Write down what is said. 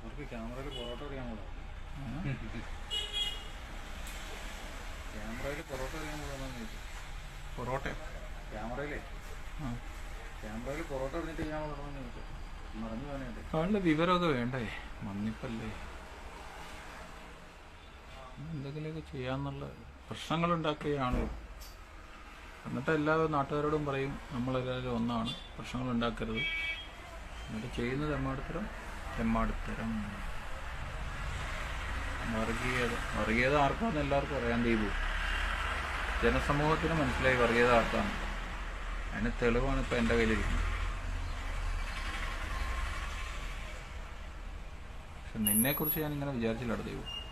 അവർക്ക് ക്യാമറയിൽ പൊറോട്ട അറിയാൻ കൂടാ ക്യാമറയിൽ പൊറോട്ട കൂടാന്ന് ചോദിച്ചു പൊറോട്ട? ക്യാമറയിലേ? ക്യാമറയിൽ പൊറോട്ട അറിഞ്ഞിട്ട് ചെയ്യാൻ കൂടാന്ന് ചോദിച്ചു മറന്നു പോകാനായിട്ട്. അവളുടെ വിവരമൊക്കെ വേണ്ടേ? മന്നിപ്പല്ലേ? എന്തെങ്കിലുമൊക്കെ ചെയ്യാന്നുള്ള പ്രശ്നങ്ങൾ ഉണ്ടാക്കുകയാണല്ലോ എന്നിട്ട് എല്ലാ നാട്ടുകാരോടും പറയും നമ്മളെല്ലാവരും ഒന്നാണ്. പ്രശ്നങ്ങൾ ഉണ്ടാക്കരുത്. എന്നിട്ട് ചെയ്യുന്നത് എമ്മാടുത്തരം എമ്മാടുത്തരം വർഗീയത. വർഗീയത ആർക്കാന്ന് എല്ലാവർക്കും അറിയാൻ ദീപു. ജനസമൂഹത്തിന് മനസ്സിലായി വർഗീയത ആർക്കാണ്. അതിന് തെളിവാണ് ഇപ്പം എന്റെ കയ്യിലിരിക്കുന്നത്. പക്ഷെ നിന്നെക്കുറിച്ച് ഞാൻ ഇങ്ങനെ വിചാരിച്ചില്ല ദൈവം